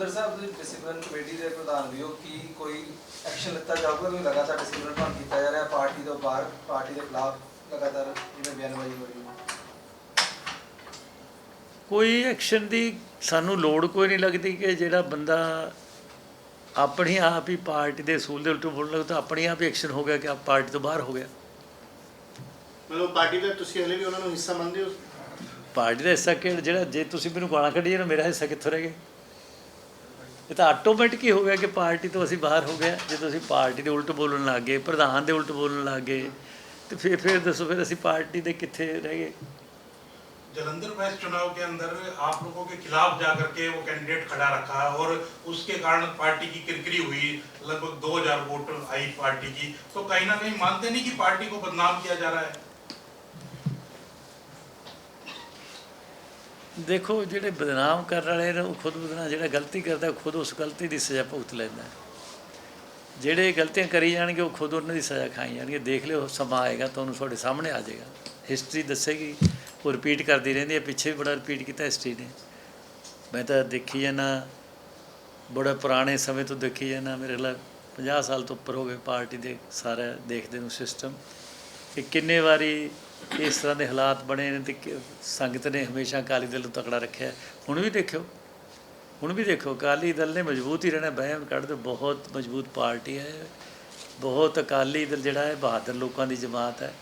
ਸੁੰਦਰ ਸਾਹਿਬ ਤੁਸੀਂ discipline committee ਦੇ ਪ੍ਰਧਾਨ ਵੀ ਹੋ ਕੀ ਕੋਈ ਐਕਸ਼ਨ ਲਿੱਤਾ ਜਾਊਗਾ ਕਿ ਲਗਾਤਾਰ ਡਿਸਪਲਿਨ ਭੰਗ ਕੀਤਾ ਜਾ ਰਿਹਾ ਪਾਰਟੀ ਤੋਂ ਬਾਹਰ ਪਾਰਟੀ ਦੇ ਖਿਲਾਫ ਲਗਾਤਾਰ ਜਿਵੇਂ ਬਿਆਨਬਾਜ਼ੀ ਹੋ ਰਹੀ ਹੈ? ਕੋਈ ਐਕਸ਼ਨ ਦੀ ਸਾਨੂੰ ਲੋੜ ਕੋਈ ਨਹੀਂ ਲੱਗਦੀ ਕਿ ਜਿਹੜਾ ਬੰਦਾ ਆਪਣੀ ਆਪ ਹੀ ਪਾਰਟੀ ਦੇ ਅਸੂਲ ਦੇ ਉਲਟ ਬੋਲਣ ਲੱਗ ਤਾਂ ਆਪਣੀ ਆਪ ਹੀ ਐਕਸ਼ਨ ਹੋ ਗਿਆ ਕਿ ਆਪ ਪਾਰਟੀ ਤੋਂ ਬਾਹਰ ਹੋ ਗਿਆ। ਮਤਲਬ ਪਾਰਟੀ ਦਾ ਤੁਸੀਂ ਹਲੇ ਵੀ ਉਹਨਾਂ ਨੂੰ ਹਿੱਸਾ ਮੰਨਦੇ ਹੋ? ਪਾਰਟੀ ਦਾ ਹਿੱਸਾ ਕਿ ਜਿਹੜਾ ਜੇ ਤੁਸੀਂ ਮੈਨੂੰ ਗਾਲਾਂ ਕੱਢੀਏ ਨਾ ਮੇਰਾ ਹਿੱਸਾ ਕਿੱਥੋਂ ਰਹਿ ਗਿਆ? ਇਹ ਤਾਂ ਆਟੋਮੈਟਿਕ ਹੀ ਹੋ ਗਿਆ ਕਿ ਪਾਰਟੀ ਤੋਂ ਅਸੀਂ ਬਾਹਰ ਹੋ ਗਏ ਜੇ ਤੁਸੀਂ ਪਾਰਟੀ ਦੇ ਉਲਟ ਬੋਲਣ ਲੱਗ ਗਏ ਪ੍ਰਧਾਨ ਦੇ ਉਲਟ ਬੋਲਣ ਲੱਗ ਗਏ ਤੇ ਫਿਰ ਫਿਰ ਦੱਸੋ ਫਿਰ ਅਸੀਂ ਪਾਰਟੀ ਦੇ ਕਿੱਥੇ ਰਹਿ ਗਏ जलंधर वेस्ट चुनाव के अंदर आप लोगों के खिलाफ जाकर के वो कैंडिडेट खड़ा रखा है और उसके कारण पार्टी की किरकिरी हुई लगभग 2000 वोट आई पार्टी की तो कहीं ना कहीं मानते नहीं कि पार्टी को बदनाम किया जा रहा है ਦੇਖੋ, ਜਿਹੜੇ ਬਦਨਾਮ ਕਰਨ ਵਾਲੇ ਨੇ, ਉਹ ਖੁਦ ਬਦਨਾਮ, ਜਿਹੜਾ ਗਲਤੀ ਕਰਦਾ, ਉਹ ਖੁਦ ਉਸ ਗਲਤੀ ਦੀ ਸਜ਼ਾ ਭੁਗਤ ਲੈਂਦਾ ਜਿਹੜੇ ਗਲਤੀਆਂ ਕਰੀ ਜਾਣਗੇ, ਉਹ ਖੁਦ ਉਹਨਾਂ ਦੀ ਸਜ਼ਾ ਖਾਈ ਜਾਣਗੇ। ਦੇਖ ਲਿਓ, ਸਮਾਂ ਆਏਗਾ, ਤੁਹਾਨੂੰ ਤੁਹਾਡੇ ਸਾਹਮਣੇ ਆ ਜਾਏਗਾ। ਹਿਸਟਰੀ ਦੱਸੇਗੀ, ਉਹ ਰਿਪੀਟ ਕਰਦੀ ਰਹਿੰਦੀ ਹੈ। ਪਿੱਛੇ ਵੀ ਬੜਾ ਰਿਪੀਟ ਕੀਤਾ ਹਿਸਟਰੀ ਨੇ। ਮੈਂ ਤਾਂ ਦੇਖੀ ਜਾਣਾ ਬੜਾ ਪੁਰਾਣੇ ਸਮੇਂ ਤੋਂ ਦੇਖੀ ਜਾਣਾ ਮੇਰੇ ਖਿਆਲ 50 ਸਾਲ ਤੋਂ ਉੱਪਰ ਹੋ ਗਏ, ਪਾਰਟੀ ਦੇ ਸਾਰਾ ਦੇਖਦੇ ਨੂੰ ਸਿਸਟਮ ਕਿ ਕਿੰਨੇ ਵਾਰੀ ਇਸ ਤਰ੍ਹਾਂ ਦੇ ਹਾਲਾਤ ਬਣੇ ਨੇ ਤੇ ਕਿ- ਸੰਗਤ ਨੇ ਹਮੇਸ਼ਾ ਅਕਾਲੀ ਦਲ ਨੂੰ ਤਕੜਾ ਰੱਖਿਆ। ਹੁਣ ਵੀ ਦੇਖਿਓ, ਹੁਣ ਵੀ ਦੇਖੋ ਅਕਾਲੀ ਦਲ ਨੇ ਮਜ਼ਬੂਤ ਹੀ ਰਹਿਣਾ ਬਹਿਮ ਕੱਢ ਦੇ ਬਹੁਤ ਮਜ਼ਬੂਤ ਪਾਰਟੀ ਹੈ। ਬਹੁਤ ਅਕਾਲੀ ਦਲ ਜਿਹੜਾ ਹੈ, ਬਹਾਦਰ ਲੋਕਾਂ ਦੀ ਜਮਾਤ ਹੈ।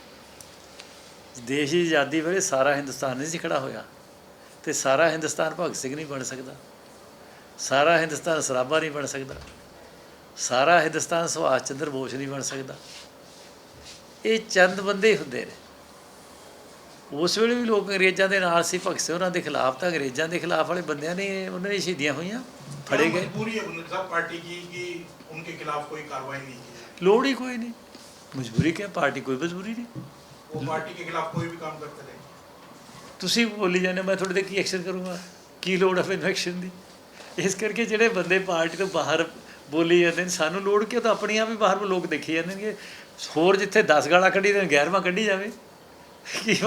ਦੇਸ਼ ਦੀ ਆਜ਼ਾਦੀ ਵੇਲੇ ਸਾਰਾ ਹਿੰਦੁਸਤਾਨ ਨਹੀਂ ਸੀ ਖੜਾ ਹੋਇਆ ਤੇ ਸਾਰਾ ਹਿੰਦੁਸਤਾਨ ਭਗਤ ਸਿੰਘ ਨਹੀਂ ਬਣ ਸਕਦਾ। ਸਾਰਾ ਹਿੰਦੁਸਤਾਨ ਸਰਾਭਾ ਨਹੀਂ ਬਣ ਸਕਦਾ। ਸਾਰਾ ਹਿੰਦੁਸਤਾਨ ਸੁਭਾਸ਼ ਚੰਦਰ ਬੋਸ ਨਹੀਂ ਬਣ ਸਕਦਾ। ਇਹ ਚੰਦ ਬੰਦੇ ਹੁੰਦੇ ਨੇ। ਉਸ ਵੇਲੇ ਵੀ ਲੋਕ ਅੰਗਰੇਜ਼ਾਂ ਦੇ ਨਾਲ ਸੀ ਭਗਤ ਸਿੰਘ ਉਹਨਾਂ ਦੇ ਖਿਲਾਫ ਤਾਂ ਅੰਗਰੇਜ਼ਾਂ ਦੇ ਖਿਲਾਫ ਵਾਲੇ ਬੰਦਿਆਂ ਨੇ ਉਹਨਾਂ ਨੇ ਸ਼ਹੀਦੀਆਂ ਹੋਈਆਂ। ਫੜੇ ਗਏ। ਮਜਬੂਰੀ ਹੈ ਪਾਰਟੀ ਕੀ ਕਿ ਉਨਕੇ ਖਿਲਾਫ ਕੋਈ ਕਾਰਵਾਈ ਨਹੀਂ ਕੀਤੀ ਲੋੜ ਹੀ ਕੋਈ ਨਹੀਂ। ਮਜਬੂਰੀ ਕਿਆ ਪਾਰਟੀ ਕੋਈ ਮਜਬੂਰੀ ਨਹੀਂ। ਉਹ ਪਾਰਟੀ ਦੇ ਖਿਲਾਫ ਕੋਈ ਵੀ ਕੰਮ ਕਰਤੇ ਰਹੇ। ਤੁਸੀਂ ਬੋਲੀ ਜਾਂਦੇ ਮੈਂ ਤੁਹਾਡੇ ਤੇ ਕੀ ਐਕਸ਼ਨ ਕਰੂੰਗਾ? ਕੀ ਲੋੜ ਹੈ ਫਿਰ ਦੀ? ਇਸ ਕਰਕੇ ਜਿਹੜੇ ਬੰਦੇ ਪਾਰਟੀ ਤੋਂ ਬਾਹਰ ਬੋਲੀ ਜਾਂਦੇ ਨੇ ਸਾਨੂੰ ਲੋੜ ਕਿ ਤਾਂ ਆਪਣੀਆਂ ਵੀ ਬਾਹਰ ਲੋਕ ਦੇਖੀ ਜਾਂਦੇ ਨੇ ਹੋਰ ਜਿੱਥੇ 10 ਗਾਲਾਂ ਕੱਢੀ ਤੇ 11ਵਾਂ ਕੱਢੀ ਜਾਵੇ। ਕੀ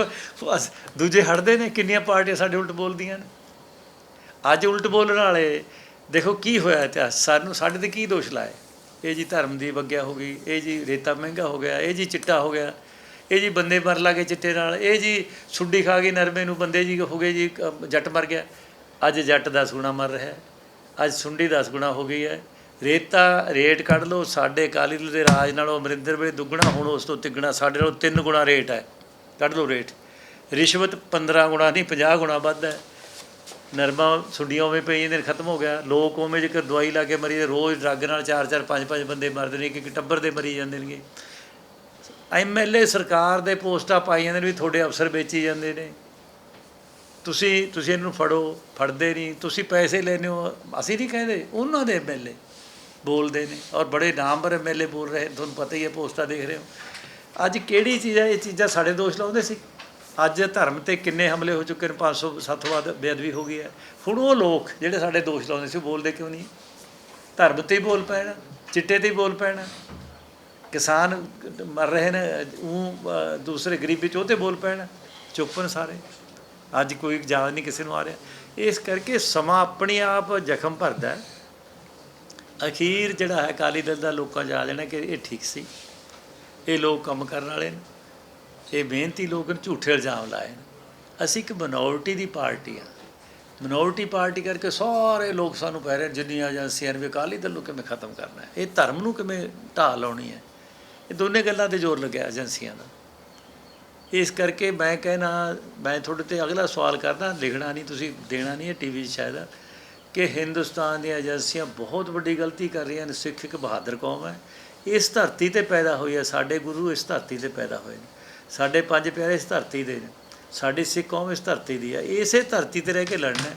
ਬਸ, ਦੂਜੇ ਹਟਦੇ ਨੇ, ਕਿੰਨੀਆਂ ਪਾਰਟੀਆਂ ਸਾਡੇ ਉਲਟ ਬੋਲਦੀਆਂ ਨੇ। ਅੱਜ ਉਲਟ ਬੋਲਣ ਵਾਲੇ, ਦੇਖੋ ਕੀ ਹੋਇਆ ਇਤਿਹਾਸ, ਸਾਨੂੰ, ਸਾਡੇ ਤੇ ਕੀ ਦੋਸ਼ ਲਾਏ ਇਹ ਜੀ ਧਰਮ ਦੀ ਵਗਿਆ ਹੋ ਗਈ, ਇਹ ਜੀ ਰੇਤਾ ਮਹਿੰਗਾ ਹੋ ਗਿਆ, ਇਹ ਜੀ ਚਿੱਟਾ ਹੋ ਗਿਆ, ਇਹ ਜੀ ਬੰਦੇ ਮਰ ਲਾਗੇ ਚਿੱਟੇ ਨਾਲ, ਇਹ ਜੀ ਸੁੱਡੀ ਖਾ ਗਈ ਨਰਮੇ ਨੂੰ, ਬੰਦੇ ਜੀ ਹੋ ਗਏ ਜੀ ਜੱਟ ਮਰ ਗਿਆ। ਅੱਜ ਜੱਟ 10 ਗੁਣਾ ਮਰ ਰਿਹਾ, ਅੱਜ ਸੁੰਡੀ 10 ਗੁਣਾ ਹੋ ਗਈ ਹੈ। ਰੇਤਾ ਰੇਟ ਕੱਢ ਲਓ ਸਾਡੇ ਅਕਾਲੀ ਦਲ ਦੇ ਰਾਜ ਨਾਲੋਂ ਅਮਰਿੰਦਰ ਵੇਲੇ ਦੁੱਗਣਾ ਹੁਣ ਉਸ ਤੋਂ ਤਿੱਗਣਾ ਸਾਡੇ ਨਾਲੋਂ ਤਿੰਨ ਗੁਣਾ ਰੇਟ ਹੈ। ਕੱਢ ਲਓ ਰੇਟ। ਰਿਸ਼ਵਤ 15 ਗੁਣਾ ਨਹੀਂ 50 ਗੁਣਾ ਵੱਧ ਹੈ। ਨਰਮਾ ਸੁੰਡੀਆਂ ਉਵੇਂ ਪਈ ਜਾਂਦੇ ਨੇ ਖਤਮ ਹੋ ਗਿਆ। ਲੋਕ ਉਵੇਂ ਜੇਕਰ ਦਵਾਈ ਲਾ ਕੇ ਮਰੀ ਜਾਂਦੇ, ਰੋਜ਼ ਡਰੱਗ ਨਾਲ 4-4 5-5 ਬੰਦੇ ਮਰਦੇ ਨੇ ਕਿ ਇੱਕ ਟੱਬਰ ਦੇ ਮਰੀ ਜਾਂਦੇ ਨੇਗੇ। ਐਮਐਲਏ ਸਰਕਾਰ ਦੇ ਪੋਸਟਾਂ ਪਾਈ ਜਾਂਦੇ ਨੇ ਵੀ ਤੁਹਾਡੇ ਅਫਸਰ ਵੇਚੀ ਜਾਂਦੇ ਨੇ। ਤੁਸੀਂ ਤੁਸੀਂ ਇਹਨੂੰ ਫੜੋ ਫੜਦੇ ਨਹੀਂ। ਤੁਸੀਂ ਪੈਸੇ ਲੈਨੇ ਹੋ। ਅਸੀਂ ਨਹੀਂ ਕਹਿੰਦੇ ਉਹਨਾਂ ਦੇ ਐਮਐਲਏ ਬੋਲਦੇ ਨੇ ਔਰ ਬੜੇ ਨਾਮਵਰ ਐਮਐਲਏ ਬੋਲ ਰਹੇ, ਤੁਹਾਨੂੰ ਪਤਾ ਹੀ ਹੈ, ਪੋਸਟਾਂ ਦੇਖ ਰਹੇ ਹੋ। ਅੱਜ ਕਿਹੜੀ ਚੀਜ਼ ਹੈ, ਇਹ ਚੀਜ਼ਾਂ ਸਾਡੇ ਦੋਸ਼ ਲਾਉਂਦੇ ਸੀ? ਅੱਜ ਧਰਮ ਤੇ ਕਿੰਨੇ ਹਮਲੇ ਹੋ ਚੁੱਕੇ ਨੇ 500 ਸੱਤ ਵੱਧ ਬੇਅਦਬੀ ਹੋ ਗਈ ਹੈ। ਹੁਣ ਉਹ ਲੋਕ ਜਿਹੜੇ ਸਾਡੇ ਦੋਸ਼ ਲਾਉਂਦੇ ਸੀ, ਉਹ ਬੋਲਦੇ ਕਿਉਂ ਨਹੀਂ? ਧਰਮ ਤੇ ਹੀ ਬੋਲ ਪੈਣਾ, ਚਿੱਟੇ ਤੇ ਹੀ ਬੋਲ ਪੈਣਾ। ਕਿਸਾਨ ਮਰ ਰਹੇ ਨੇ ਉਹ ਦੂਸਰੇ ਗਰੀਬੀ ਚ ਉਹ ਤੇ ਬੋਲ ਪੈਣਾ। ਚੁੱਪ ਨੇ ਸਾਰੇ। ਅੱਜ ਕੋਈ ਯਾਦ ਨਹੀਂ ਕਿਸੇ ਨੂੰ ਆ ਰਿਹਾ। ਇਸ ਕਰਕੇ ਸਮਾਂ ਆਪਣੇ ਆਪ ਜ਼ਖਮ ਭਰਦਾ ਹੈ। ਅਖੀਰ ਜਿਹੜਾ ਹੈ, ਅਕਾਲੀ ਦਲ ਦਾ ਲੋਕਾਂ ਜਾ ਜਾਣਾ ਕਿ ਇਹ ਠੀਕ ਸੀ। ਇਹ ਲੋਕ ਕੰਮ ਕਰਨ ਵਾਲੇ ਨੇ। ਇਹ ਮਿਹਨਤੀ ਲੋਕ ਨੇ, ਝੂਠੇ ਇਲਜ਼ਾਮ ਲਾਏ ਨੇ। ਅਸੀਂ ਇੱਕ ਮਿਨੋਰਟੀ ਦੀ ਪਾਰਟੀ ਆ। ਮਿਨੋਰਟੀ ਪਾਰਟੀ ਕਰਕੇ ਸਾਰੇ ਲੋਕ ਸਾਨੂੰ ਕਹਿ ਰਹੇ ਜਿੰਨੀਆਂ ਏਜੰਸੀਆਂ ਨੇ ਵੀ ਅਕਾਲੀ ਦਲ ਨੂੰ ਕਿਵੇਂ ਖਤਮ ਕਰਨਾ ਹੈ? ਇਹ ਧਰਮ ਨੂੰ ਕਿਵੇਂ ਢਾਹ ਲਾਉਣੀ ਹੈ? ਇਹ ਦੋਨੇ ਗੱਲਾਂ ਤੇ ਜ਼ੋਰ ਲੱਗਿਆ ਏਜੰਸੀਆਂ ਦਾ। ਇਸ ਕਰਕੇ ਮੈਂ ਕਹਿਣਾ, ਮੈਂ ਤੁਹਾਡੇ ਤੇ ਅਗਲਾ ਸਵਾਲ ਕਰਦਾ, ਲਿਖਣਾ ਨਹੀਂ, ਤੁਸੀਂ ਦੇਣਾ ਨਹੀਂ ਹੈ ਟੀਵੀ ਸ਼ਾਇਦ। ਕਿ ਹਿੰਦੁਸਤਾਨ ਦੀਆਂ ਏਜੰਸੀਆਂ ਬਹੁਤ ਵੱਡੀ ਗਲਤੀ ਕਰ ਰਹੀਆਂ ਨੇ, ਸਿੱਖ ਇੱਕ ਬਹਾਦਰ ਕੌਮ ਹੈ। ਇਸ ਧਰਤੀ ਤੇ ਪੈਦਾ ਹੋਈ ਹੈ ਸਾਡੇ ਗੁਰੂ, ਇਸ ਧਰਤੀ ਤੇ ਪੈਦਾ ਹੋਏ ਨੇ। ਸਾਡੇ ਪੰਜ ਪਿਆਰੇ ਇਸ ਧਰਤੀ ਦੇ ਨੇ। ਸਾਡੀ ਸਿੱਖ ਕੌਮ ਇਸ ਧਰਤੀ ਦੀ ਹੈ। ਇਸੇ ਧਰਤੀ ਤੇ ਰਹਿ ਕੇ ਲੜਨਾ ਹੈ।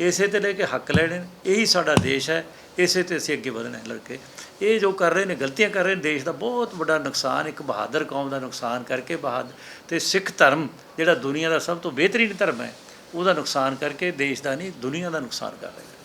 ਇਸੇ ਤੇ ਲੈ ਕੇ ਹੱਕ ਲੈਣੇ ਨੇ। ਇਹੀ ਸਾਡਾ ਦੇਸ਼ ਹੈ। ਇਸੇ ਤੇ ਅਸੀਂ ਅੱਗੇ ਵਧਣਾ ਹੈ ਲੜਕੇ। ਇਹ ਜੋ ਕਰ ਰਹੇ ਨੇ, ਗਲਤੀਆਂ ਕਰ ਰਹੇ ਨੇ, ਦੇਸ਼ ਦਾ ਬਹੁਤ ਵੱਡਾ ਨੁਕਸਾਨ, ਇੱਕ ਬਹਾਦਰ ਕੌਮ ਦਾ ਨੁਕਸਾਨ ਕਰਕੇ ਬਹਾਦਰ ਤੇ ਸਿੱਖ ਧਰਮ ਜਿਹੜਾ ਦੁਨੀਆ ਦਾ ਸਭ ਤੋਂ ਬਿਹਤਰੀਨ ਧਰਮ ਹੈ ਉਹਦਾ ਨੁਕਸਾਨ ਕਰਕੇ ਦੇਸ਼ ਦਾ ਨਹੀਂ ਦੁਨੀਆ ਦਾ ਨੁਕਸਾਨ ਕਰ ਰਹੇ